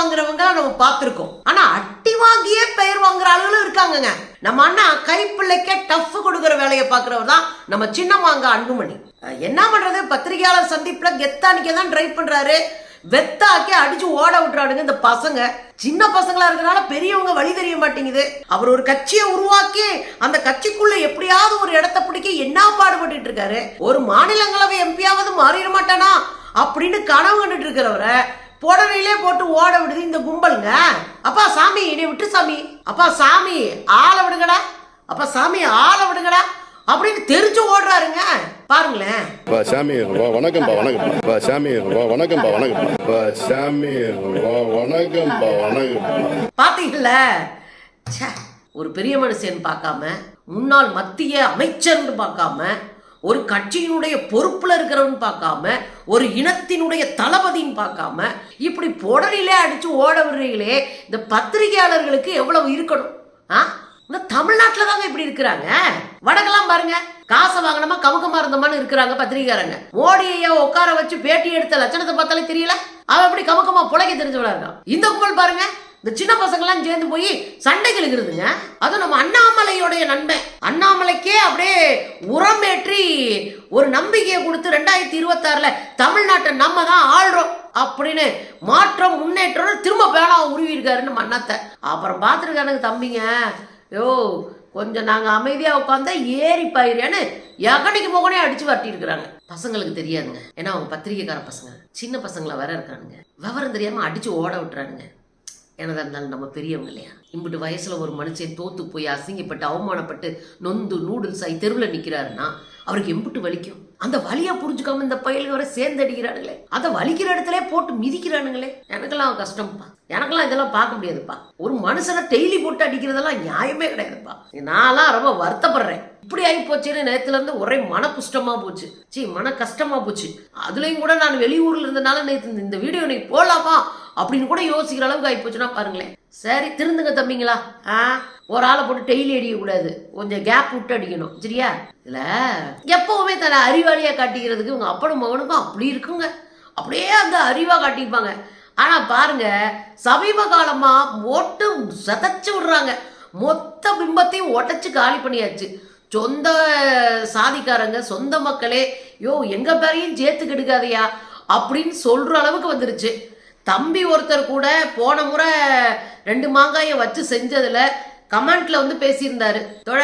வாங்குறவங்க நம்ம பார்த்துருக்கோம். ஆனா அட்டி வாங்கியே பெயர் வாங்குற ஆளுகளும் இருக்காங்கங்க. நம்ம அண்ணா கைப்பிள்ளைக்கே டஃப் கொடுக்குற வேலையை பார்க்குறவர் தான் நம்ம சின்னமாங்க அன்புமணி. என்ன பண்றது? பத்திரிகையாளர் சந்திப்புல கெத்தானிக்க தான் ட்ரை பண்றாரு. வெத்தாக்கி அடிச்சு ஓட விட்டுறானுங்க இந்த பசங்க. சின்ன பசங்களா இருக்கனால பெரியவங்க வழி தெரிய மாட்டேங்குது. அவர் ஒரு கட்சியை உருவாக்கி அந்த கட்சிக்குள்ள எப்படியாவது ஒரு இடத்த பிடிக்க என்ன பாடுபட்டு இருக்காரு? ஒரு மாநிலங்களவை எம்பியாவது மாறிட மாட்டானா? அப்படின்னு கனவு கண்டுட்டு இருக்கிறவரை புடவையிலே போட்டு ஓட விடுது இந்த கும்பலுங்க. அப்பா சாமி என்னை விட்டு சாமி. அப்பா சாமி ஆளை விடுங்கடா. அப்பா சாமி ஆளை விடுங்கடா. அப்படின்னு தெரிஞ்சு ஓடுறாருங்க. பாருங்களேன். பா சாமி வா வணக்கம்பா வணக்கம். பா சாமி வா வணக்கம்பா வணக்கம். பா சாமி வா வணக்கம்பா வணக்கம். பாத்தீங்கல்ல? ச்சே, ஒரு பெரிய மனுஷன் பார்க்காம முன்னாள் மத்திய அமைச்சர்னு பார்க்காம ஒரு கட்சியினுடைய பொறுப்பில் இருக்கிறவன் பார்க்காம ஒரு இனத்தினுடைய தளபதின்னு பார்க்காம இப்படி புடரிலே அடித்து ஓட விடுறீங்களே இந்த பத்திரிகையாளர்களுக்கு எவ்வளவு இருக்கணும்? ஆ? இந்த தமிழ்நாட்டில் தாங்க இப்படி இருக்கிறாங்க. வடக்கெல்லாம் பாருங்க காசை வாங்கினமா கமுகமா இருந்தமான்னு இருக்கிறாங்க பத்திரிகாரங்க மோடியை உட்கார வச்சு பேட்டி எடுத்த லட்சணத்தை பார்த்தாலே தெரியல. அவன் எப்படி கமுக்கமா புழைக்க தெரிஞ்சவளா இருக்கான்? இந்த கும்பல் பாருங்க இந்த சின்ன பசங்கெல்லாம் சேர்ந்து போய் சண்டை இருக்குதுங்க அதுவும் நம்ம அண்ணாமலையோடைய நண்பன். அண்ணாமலைக்கே அப்படியே உரமேற்றி ஒரு நம்பிக்கையை கொடுத்து ரெண்டாயிரத்தி இருபத்தாறுல தமிழ்நாட்டை நம்ம தான் ஆள்றோம் அப்படின்னு மாற்றம் முன்னேற்றம் திரும்ப பேனா உருவிருக்காருன்னு மன்னத்தை. அண்ணாத்தை அப்புறம் பார்த்துருக்கானுங்க தம்பிங்க. யோ கொஞ்சம் நாங்கள் அமைதியாக உட்காந்தா ஏறி பாயிரேன்னு எகனிக்கு போகனே அடிச்சு வட்டிருக்கிறாங்க பசங்களுக்கு தெரியாதுங்க. ஏன்னா அவங்க பத்திரிக்கைக்கார பசங்க. சின்ன பசங்களை வேற இருக்கானுங்க. விவரம் தெரியாமல் அடிச்சு ஓட விட்டுறானுங்க. எனதாக இருந்தாலும் நம்ம பெரியவங்க இல்லையா? இம்பிட்டு வயசில் ஒரு மனுஷன் தோத்து போய் அசிங்கப்பட்டு அவமானப்பட்டு நொந்து நூடுல்ஸ் ஆகி தெருவில் நிற்கிறாருன்னா அவருக்கு எம்பிட்டு வலிக்கும். அந்த வலியை புரிஞ்சுக்காம இந்த பயலுக்கு வர சேர்ந்து அடிக்கிறானுங்களே அதை வலிக்கிற இடத்துல போட்டு மிதிக்கிறானுங்களே. எனக்கெல்லாம் கஷ்டம்ப்பா. எனக்கெல்லாம் இதெல்லாம் பார்க்க முடியாதுப்பா. ஒரு மனுஷனை டெய்லி போட்டு அடிக்கிறதெல்லாம் நியாயமே கிடையாதுப்பா. நான்லாம் ரொம்ப வருத்தப்படுறேன். இப்படி ஆகி போச்சுன்னு நேத்துல இருந்து ஒரே மன குஷ்டமா போச்சு. சி மன கஷ்டமா போச்சு. அதுலயும் கூட நான் வெளியூர்ல இருந்தனால நேற்று இந்த- வீடியோ நீ போடலாமா? அப்படின்னு கூட யோசிக்கிற அளவுக்கு ஆகி போச்சுன்னா பாருங்களேன். சரி திருந்துங்க தம்பிங்களா. ஆ ஒரு ஆளை போட்டு டெய்லி அடிக்க கூடாது கொஞ்சம் கேப் விட்டு அடிக்கணும். சரியா? இதுல எப்பவுமே தன்னை அறிவாளியா காட்டிக்கிறதுக்கு இவங்க அப்பனும் மகனுக்கும் அப்படி இருக்குங்க. அப்படியே அந்த அறிவா காட்டிப்பாங்க ஆனா பாருங்க சமீப காலமா ஓட்டு சதைச்சு விடுறாங்க. மொத்த பிம்பத்தையும் ஒட்டச்சு காலி பண்ணியாச்சு. சொந்த சாதிக்காரங்க சொந்த மக்களே யோ எங்க பேரையும் சேர்த்து கெடுக்காதையா அப்படின்னு சொல்ற அளவுக்கு வந்துருச்சு. தம்பி ஒருத்தர் கூட போன முறை ரெண்டு மாங்காயை வச்சு செஞ்சதில் கமெண்ட்ல வந்து பேசியிருந்தாரு. தோழ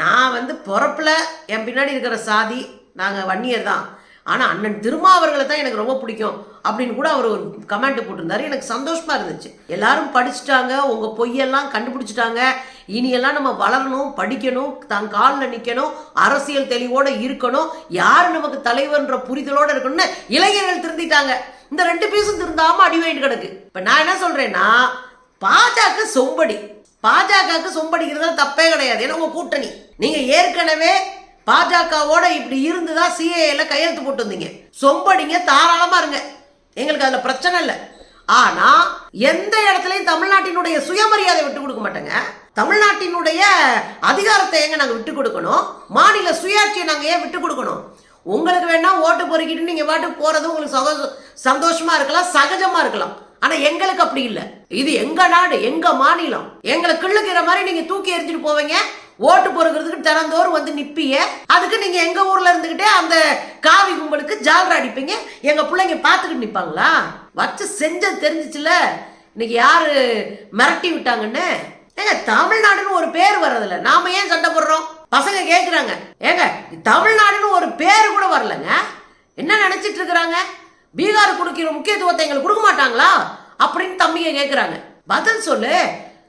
நான் வந்து பிறப்பில் என் பின்னாடி இருக்கிற சாதி நாங்கள் வன்னியர் தான். ஆனால் அண்ணன் திருமாவர்களை தான் எனக்கு ரொம்ப பிடிக்கும் அப்படின்னு கூட அவர் ஒரு கமெண்ட் போட்டிருந்தாரு. எனக்கு சந்தோஷமா இருந்துச்சு. எல்லாரும் படிச்சுட்டாங்க உங்கள் பொய்யெல்லாம் கண்டுபிடிச்சிட்டாங்க. இனியெல்லாம் நம்ம வளரணும் படிக்கணும் தன் காலில் நிற்கணும் அரசியல் தெளிவோடு இருக்கணும். யார் நமக்கு தலைவர்ன்ற புரிதலோடு இருக்கணும்னு இளைஞர்கள் திருந்திட்டாங்க. இந்த ரெண்டு பீஸும் திருந்தாம அடி வாங்கிட்டு கிடக்கு. இப்ப நான் என்ன சொல்றேன்னா பாஜக சொம்படி. பாஜகவுக்கு சொம்படிக்கிறது தப்பே கிடையாது. ஏன்னா உங்க கூட்டணி. நீங்க ஏற்கனவே பாஜகவோட இப்படி இருந்துதான் சிஏல கையெழுத்து போட்டு வந்தீங்க. சொம்படிங்க தாராளமா இருங்க. எங்களுக்கு அதுல பிரச்சனை இல்லை. ஆனா எந்த இடத்துலயும் தமிழ்நாட்டினுடைய சுயமரியாதை விட்டு கொடுக்க மாட்டேங்க. தமிழ்நாட்டினுடைய அதிகாரத்தை எங்க நாங்க விட்டு கொடுக்கணும்? மாநில சுயாட்சியை நாங்க ஏன் விட்டு கொடுக்கணும்? உங்களுக்கு வேணா ஓட்டு பொறுக்கிட்டு நீங்க பாட்டுக்கு போறது உங்களுக்கு சகோ- சந்தோஷமா இருக்கலாம் சகஜமா இருக்கலாம். ஆனா எங்களுக்கு அப்படி இல்லை. இது எங்க நாடு எங்க மாநிலம். எங்களை கிள்ளுக்கிற மாதிரி நீங்க தூக்கி எரிஞ்சிட்டு போவீங்க. ஓட்டு பொறுக்கிறதுக்கு தினந்தோறும் வந்து நிப்பீங்க. அதுக்கு நீங்க எங்க ஊர்ல இருந்துகிட்டே அந்த காவி கும்பலுக்கு ஜால்ரா அடிப்பீங்க. எங்க பிள்ளைங்க பார்த்துக்கிட்டு நிப்பாங்களா? வச்சு செஞ்சது தெரிஞ்சிச்சுல. இன்னைக்கு யாரு மிரட்டி விட்டாங்கன்னு? ஏங்க தமிழ்நாடுன்னு ஒரு பேர் வர்றதில்ல. நாம ஏன் சண்டை போடுறோம்? பசங்க கேட்குறாங்க ஏங்க தமிழ்நாடுன்னு ஒரு பேர் கூட வரலங்க. என்ன நினைச்சிட்டு இருக்கிறாங்க? பீகார் கொடுக்கிற முக்கியத்துவத்தை எங்களுக்கு கொடுக்க மாட்டாங்களா? அப்படின்னு தம்பிங்க கேட்குறாங்க பதில் சொல்லு.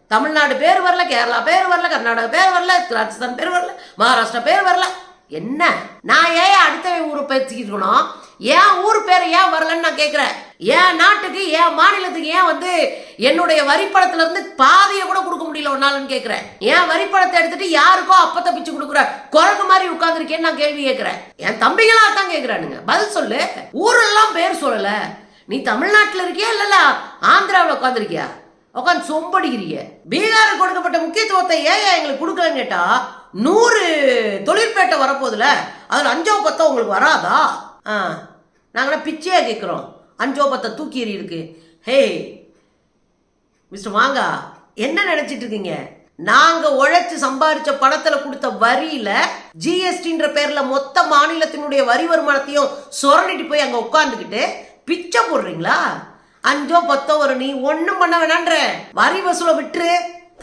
தமிழ்நாடு பேர் வரல கேரளா பேர் வரல கர்நாடகா பேர் வரல ராஜஸ்தான் பேர் வரல மகாராஷ்டிரா பேர் வரல. என்ன? நான் ஏன் அடுத்த ஊர் பேசிக்கிட்டு இருக்கணும்? ஏன் ஊர் பேர் ஏன் வரலன்னு நான் கேட்குறேன் என் நாட்டுக்கு என் மாநிலத்துக்கு ஏன் வந்து என்னுடைய வரிப்படத்துல இருந்து பாதியை கூட கொடுக்க முடியல ஒன்னாலன்னு கேட்குறேன் என் வரிப்படத்தை எடுத்துட்டு யாருக்கோ அப்பத்தை பிச்சு கொடுக்குற குரங்கு மாதிரி உட்காந்துருக்கேன்னு நான் கேள்வி கேட்குறேன் என் தம்பிகளா தான் கேட்குறானுங்க பதில் சொல்லு. ஊரெல்லாம் பேர் சொல்லல. நீ தமிழ்நாட்டில் இருக்கியா இல்லைல்ல? ஆந்திராவில் உட்காந்துருக்கியா உட்காந்து சொம்படிக்கிறீங்க. பீகாருக்கு கொடுக்கப்பட்ட முக்கியத்துவத்தை ஏன் எங்களுக்கு கொடுக்கலன்னு கேட்டா நூறு தொழிற்பேட்டை வரப்போகுதுல. அதில் அஞ்சோ பத்தோ உங்களுக்கு வராதா? ஆ. நாங்களாம் பிச்சையாக கேட்குறோம் அஞ்சோபத்தை தூக்கி எறி இருக்கு. ஹே மிஸ்டர் வாங்கா என்ன நினைச்சிட்டு இருக்கீங்க? நாங்க உழைச்சு சம்பாரிச்ச பணத்துல கொடுத்த வரியில ஜிஎஸ்டின்ற பேர்ல மொத்த மாநிலத்தினுடைய வரி வருமானத்தையும் சுரண்டிட்டு போய் அங்க உட்காந்துக்கிட்டு பிச்சை போடுறீங்களா? அஞ்சோ பத்தோ ஒரு நீ ஒண்ணும் பண்ண வேணான்ற. வரி வசூலை விட்டுரு.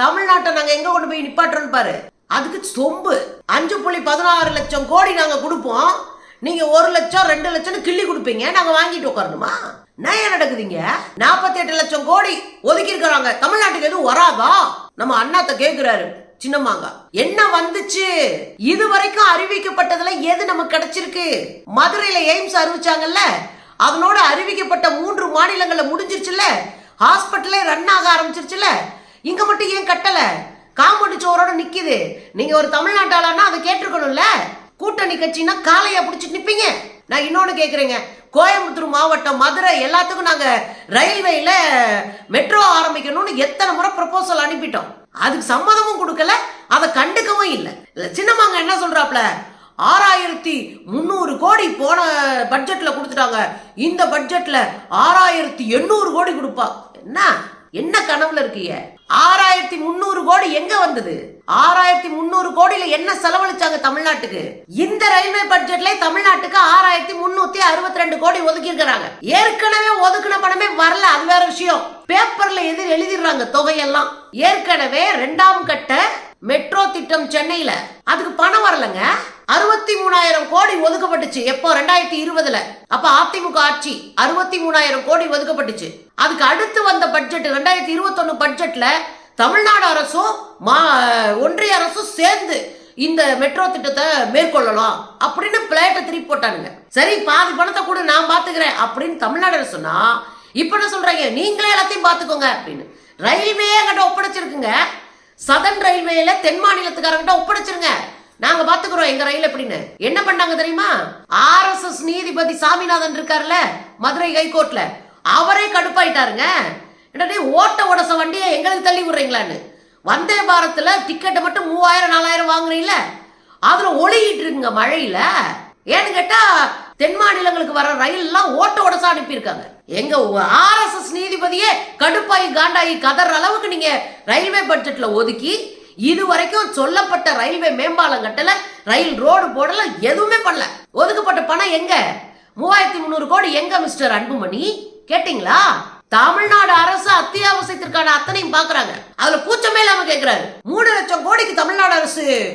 தமிழ்நாட்டை நாங்க எங்க கொண்டு போய் நிப்பாட்டுறோம் பாரு. அதுக்கு சொம்பு. அஞ்சு புள்ளி பதினாறு லட்சம் கோடி நாங்க கொடுப்போம். நீங்க ஒரு லட்சம் ரெண்டு லட்சம் கிள்ளி கொடுப்பீங்க. நாங்க வாங்கிட்டு உட்காரணுமா? நான் ஏன் நடக்குதுங்க. நாற்பத்தி எட்டு லட்சம் கோடி ஒதுக்கி இருக்கிறாங்க தமிழ்நாட்டுக்கு எதுவும் வராதா? நம்ம அண்ணாத்த கேக்குறாரு சின்னம்மாங்க. என்ன வந்துச்சு? இது வரைக்கும் அறிவிக்கப்பட்டதுல எது நமக்கு கிடைச்சிருக்கு? மதுரையில எய்ம்ஸ் அறிவிச்சாங்கல்ல? அதனோட அறிவிக்கப்பட்ட மூன்று மாநிலங்கள்ல முடிஞ்சிருச்சுல்ல? ஹாஸ்பிட்டலே ரன் ஆக ஆரம்பிச்சிருச்சுல இங்க மட்டும் ஏன் கட்டல? காம்பவுண்ட் சோரோட நிக்குது. நீங்க ஒரு தமிழ்நாட்டாளன்னா அதை கேட்டிருக்கணும்ல? கூட்டணி கட்சினா காலையா பிடிச்சிட்டு நிப்பீங்க. நான் இன்னொன்னு கேக்குறேங்க. கோயம்புத்தூர் மாவட்டம் மதுரை எல்லாத்துக்கும் நாங்க ரயில்வேல மெட்ரோ ஆரம்பிக்கணும்னு எத்தனை முறை ப்ரப்போசல் அனுப்பிட்டோம். அதுக்கு சம்மதமும் கொடுக்கல அதை கண்டுக்கவும் இல்லை. இல்ல சின்னம்மாங்க என்ன சொல்றாப்ல? ஆறாயிரத்தி முந்நூறு கோடி போன பட்ஜெட்ல கொடுத்துட்டாங்க. இந்த பட்ஜெட்ல ஆறாயிரத்தி எண்ணூறு கோடி கொடுப்பா. என்ன? என்ன கனவுல இருக்கீங்க ஆறாயிரத்தி முந்நூறு கோடி எங்க வந்தது? ஆறாயிரத்தி முந்நூறு கோடியில என்ன செலவழிச்சாங்க தமிழ்நாட்டுக்கு? இந்த ரயில்வே பட்ஜெட்ல தமிழ்நாட்டுக்கு ஆறாயிரத்தி முன்னூத்தி அறுபத்தி ரெண்டு கோடி ஒதுக்கி இருக்கிறாங்க ஏற்கனவே ஒதுக்கின பணமே வரல அது வேற விஷயம். பேப்பர்ல எது எழுதிடுறாங்க தொகையெல்லாம். ஏற்கனவே ரெண்டாம் கட்ட மெட்ரோ திட்டம் சென்னையில. அதுக்கு பணம் வரலங்க. அறுபத்தி மூணாயிரம் கோடி ஒதுக்கப்பட்டுச்சு எப்போ? ரெண்டாயிரத்தி இருபதுல. அப்ப அதிமுக ஆட்சி அறுபத்தி மூணாயிரம் கோடி ஒதுக்கப்பட்டுச்சு. அதுக்கு அடுத்து வந்த பட்ஜெட் ரெண்டாயிரத்தி இருபத்தொன்னு பட்ஜெட்ல தமிழ்நாடு அரசும் மா ஒன்றிய அரசும் சேர்ந்து இந்த மெட்ரோ திட்டத்தை மேற்கொள்ளலாம் அப்படின்னு பிளேட்டை திருப்பி போட்டானுங்க. சரி பாதி பணத்தை கூட நான் பார்த்துக்கிறேன் அப்படின்னு தமிழ்நாடு அரசு சொன்னா இப்ப என்ன சொல்றாங்க? நீங்களே எல்லாத்தையும் பார்த்துக்கோங்க அப்படின்னு. ரயில்வே கிட்ட ஒப்படைச்சிருக்குங்க. சதன் ரயில்வேல தென் மாநிலத்துக்காரங்கிட்ட ஒப்படைச்சிருங்க. நாங்க பாத்துக்கிறோம் எங்க ரயில் எப்படின்னு என்ன பண்ணாங்க தெரியுமா? ஆர்எஸ்எஸ் நீதிபதி சாமிநாதன் இருக்காருல்ல மதுரை ஹைகோர்ட்ல. அவரே கடுப்பாயிட்டாருங்க. என்னடே ஓட்ட உடச வண்டியை எங்களுக்கு தள்ளி விடுறீங்களான்னு. வந்தே பாரத்தில் டிக்கெட்டை மட்டும் மூவாயிரம் நாலாயிரம் வாங்குறீங்கள அதில் ஒளியிட்டு இருக்குங்க மழையில். ஏன்னு கேட்டால் தென் மாநிலங்களுக்கு வர ரயில்லாம் ஓட்ட உடசா அனுப்பியிருக்காங்க. எங்க ஆர்எஸ்எஸ் நீதிபதியே கடுப்பாயி காண்டாயி கதற அளவுக்கு நீங்க ரயில்வே பட்ஜெட்ல ஒதுக்கி இது வரைக்கும் சொல்லப்பட்ட ரயில்வே மேம்பாலம் கட்டல ரயில் ரோடு போடல எதுவுமே பண்ணல. ஒதுக்கப்பட்ட பணம் எங்க? மூவாயிரத்தி முந்நூறு கோடி எங்க மிஸ்டர் அன்புமணி? கேட்டிங்களா? தமிழ்நாடு அரசு அத்தியாவசியத்திற்கான அத்தனையும் பாக்குறாங்க. அதுல கூச்சமே இல்லாம கேக்குறாரு. மூணு லட்சம் கோடிக்கு தமிழ்நாடு அரசு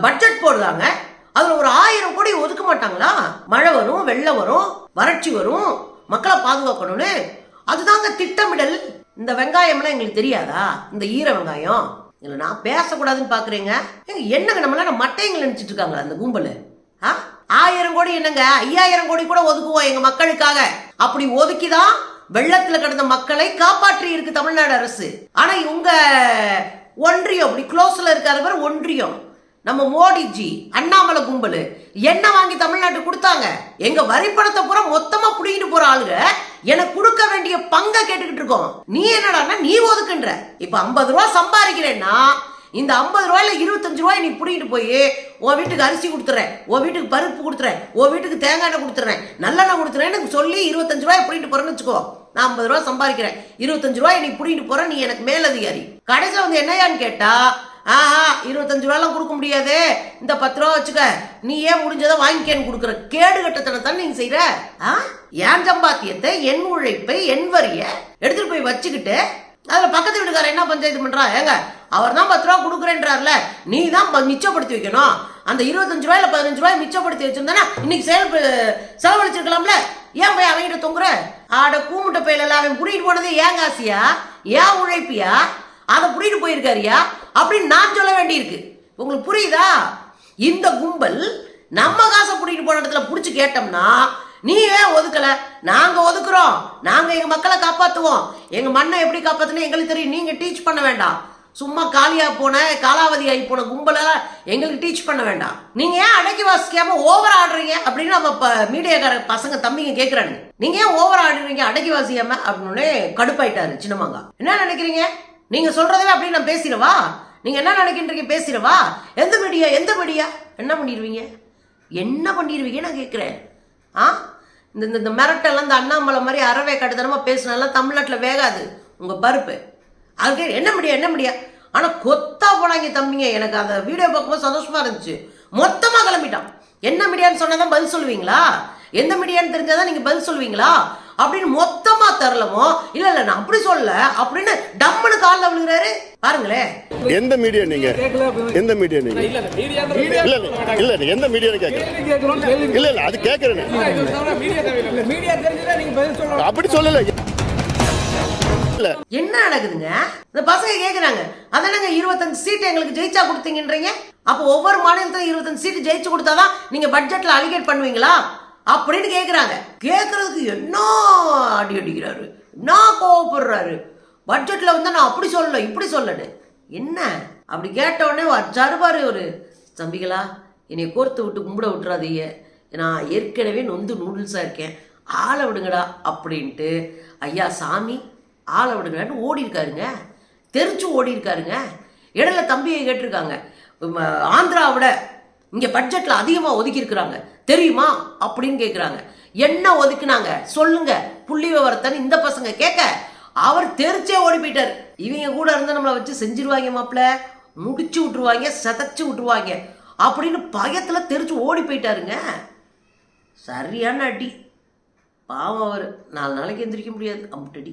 பட்ஜெட் போடுறாங்க. அதுல ஒரு ஆயிரம் கோடி ஒதுக்க மாட்டாங்களா? மழை வரும் வெள்ளம் வரும் வறட்சி வரும் மக்களை பாதுகாக்கணும்னு. அதுதாங்க திட்டமிடல். இந்த வெங்காயம்லாம் எங்களுக்கு தெரியாதா? இந்த ஈர வெங்காயம். இல்ல நான் பேசக்கூடாதுன்னு பாக்குறீங்க. என்னங்க நம்மளால மட்டைங்களை நினைச்சிட்டு இருக்காங்களா அந்த கும்பல்? ஆ? ஆயிரம் கோடி என்னங்க? ஐயாயிரம் கோடி கூட ஒதுக்குவோம் எங்க மக்களுக்காக. அப்படி ஒதுக்கிதான் வெள்ளத்துல கிடந்த மக்களை காப்பாற்றி இருக்கு தமிழ்நாடு அரசு. ஆனா இவங்க ஒன்றியம் இப்படி க்ளோஸ்ல இருக்காரு பேர் ஒன்றியம். நம்ம மோடிஜி அண்ணாமலை கும்பல் என்ன வாங்கி தமிழ்நாட்டுக்கு கொடுத்தாங்க? எங்க வரி பணத்தை பூரா மொத்தமா புடிங்கிட்டு போற ஆளுங்க எனக்கு கொடுக்க வேண்டிய பங்கை கேட்டுக்கிட்டு இருக்கோம். நீ என்னடான்னா நீ ஒதுக்குன்ற. இப்ப ஐம்பது ரூபா சம்பாதிக்கிறேன்னா இந்த ஐம்பது ரூபாயில இருபத்தஞ்சு ரூபாய் நீ பிடிக்கிட்டு போய் உன் வீட்டுக்கு அரிசி கொடுத்துறேன் உன் வீட்டுக்கு பருப்பு கொடுத்துறேன் உன் வீட்டுக்கு தேங்காய் எண்ணெய் கொடுத்துறேன் நல்லெண்ணெய் கொடுத்துறேன்னு சொல்லி இருபத்தஞ்சு ரூபாய் பிடிக்கிட்டு போறேன்னு வச்சுக்கோ. நான் ஐம்பது ரூபாய் சம்பாதிக்கிறேன். இருபத்தஞ்சு ரூபாய் நீ பிடிக்கிட்டு போற நீ எனக்கு மேலதிகாரி. கடைசியில் வந்து என்னையான்னு கேட்டா ஆஹா இருபத்தஞ்சு ரூபாயெல்லாம் கொடுக்க முடியாது. இந்த பத்து ரூபா வச்சுக்க நீ ஏன் முடிஞ்சதை வாங்கிக்கேன்னு கொடுக்குற. கேடு கட்டத்தனை தானே நீங்கள் செய்யற ஆ? என் சம்பாத்தியத்தை என் உழைப்பை என் வரிய எடுத்துட்டு போய் வச்சுக்கிட்டு அதுல பக்கத்து வீட்டுக்காரர் என்ன பஞ்சாயத்து பண்றா? ஏங்க அவர் தான் பத்து ரூபா கொடுக்குறேன்றார்ல. நீ தான் மிச்சப்படுத்தி வைக்கணும். அந்த இருபத்தஞ்சு ரூபாயில பதினஞ்சு ரூபாய் மிச்சப்படுத்தி வச்சிருந்தானா இன்னைக்கு செயல் செலவழிச்சிருக்கலாம்ல. ஏன் போய் அவங்கிட்ட தொங்குற? ஆட கூமுட்ட பையில அவன் கூட்டிகிட்டு போனது ஏன் காசியா? ஏன் உழைப்பியா? அதை புடிட்டு போயிருக்காருயா? அப்படின்னு நான் சொல்ல வேண்டியிருக்கு. உங்களுக்கு புரியுதா? இந்த கும்பல் நம்ம காசை கூட்டிகிட்டு போன இடத்துல பிடிச்சி கேட்டோம்னா நீ ஏன் ஒதுக்கல? நாங்க ஒதுக்குறோம். நாங்க எங்க மக்களை காப்பாத்துவோம். எங்க மண்ணை எப்படி காப்பாத்துன்னு எங்களுக்கு தெரியும். நீங்க டீச் பண்ண வேண்டாம். சும்மா காலியாக போன காலாவதி ஆகி போன கும்பலெல்லாம் எங்களுக்கு டீச் பண்ண வேண்டாம். நீங்கள் ஏன் அடக்கி வாசிக்காம ஓவர் ஆடுறீங்க அப்படின்னு நம்ம இப்போ மீடியாக்கார பசங்க தம்பிங்க கேக்குறானுங்க. நீங்கள் ஏன் ஓவர் ஆடுறீங்க அடக்கி வாசிக்காம அப்படின்னு கடுப்பாயிட்டாரு சின்னமாங்க என்ன நினைக்கிறீங்க? நீங்கள் சொல்கிறதே அப்படி நான் பேசிடவா? நீங்கள் என்ன நினைக்கின்றீங்க பேசிடவா? எந்த மீடியா? எந்த மீடியா? என்ன பண்ணிடுவீங்க? என்ன பண்ணிடுவீங்க நான் கேட்குறேன் ஆ? இந்த இந்த- மிரட்டெல்லாம் இந்த அண்ணாமலை மாதிரி அறவே கட்டுத்தனமாக பேசினாலாம் தமிழ்நாட்டில் வேகாது. உங்கள் பருப்பு. அதுக்கு என்ன முடியா என்ன முடியா ஆனா கொத்தா போனாங்க தம்பிங்க. எனக்கு அந்த வீடியோ பார்க்கும்போது சந்தோஷமா இருந்துச்சு. மொத்தமா கிளம்பிட்டான் என்ன மீடியான்னு சொன்னாதான் பதில் சொல்லுவீங்களா? எந்த மீடியான்னு தெரிஞ்சாதான் நீங்க பதில் சொல்லுவீங்களா? அப்படின்னு மொத்தமா தரலமோ இல்ல இல்ல நான் அப்படி சொல்லல. அப்படின்னு டம்முன்னு காலில் விழுகிறாரு. பாருங்களேன். எந்த மீடியா நீங்க? எந்த மீடியா நீங்க? இல்ல, இல்ல, media தான் இல்ல இல்ல இல்ல இல்ல, எந்த மீடியான்னு கேட்கறேன் இல்ல இல்ல அது கேட்கறேன் கேட்கிறோம். media பஸ்ல என்ன நடக்குதுங்க இந்த பசங்க கேக்குறாங்க. அதானங்க இருபத்தஞ்சு சீட் எங்களுக்கு ஜெயிச்சா கொடுத்தீங்கன்றீங்க? அப்போ ஒவ்வொரு மாநிலத்திலும் இருபத்தஞ்சு சீட் ஜெயிச்சு கொடுத்தாதான் நீங்க பட்ஜெட்ல அலிகேட் பண்ணுவீங்களா? அப்படின்னு கேக்குறாங்க. கேக்குறதுக்கு என்ன அடி அடிக்கிறாரு? என்ன கோவப்படுறாரு? பட்ஜெட்ல வந்து நான் அப்படி சொல்லல இப்படி சொல்லனு என்ன? அப்படி கேட்ட உடனே வச்சாரு பாரு ஒரு தம்பிகளா என்னை கோர்த்து விட்டு கும்பிட விட்டுறாதீங்க. நான் ஏற்கனவே நொந்து நூடுல்ஸாக இருக்கேன். ஆளை விடுங்கடா அப்படின்ட்டு. ஐயா சாமி ஆளை விடுங்கடான்னு ஓடி இருக்காருங்க தெரிச்சு ஓடி இருக்காருங்க இடையில தம்பியை கேட்டிருக்காங்க. ஆந்திராவோட இங்கே பட்ஜெட்டில் அதிகமாக ஒதுக்கியிருக்கிறாங்க. தெரியுமா? அப்படின்னு கேட்குறாங்க என்ன ஒதுக்குனாங்க? சொல்லுங்க. புள்ளி விவரத்தன்னு இந்த பசங்க கேட்க அவர் தெரிச்சே ஓடி போயிட்டார். இவங்க கூட இருந்து நம்மளை வச்சு செஞ்சிருவாங்க மாப்பிள்ள முடிச்சு விட்டுருவாங்க செதைச்சு விட்டுருவாங்க அப்படின்னு பயத்தில் தெரிச்சு ஓடி போயிட்டாருங்க. சரியான அடி. பாவம் அவர். நாலு நாளைக்கு எந்திரிக்க முடியாது. அம்புட்டடி.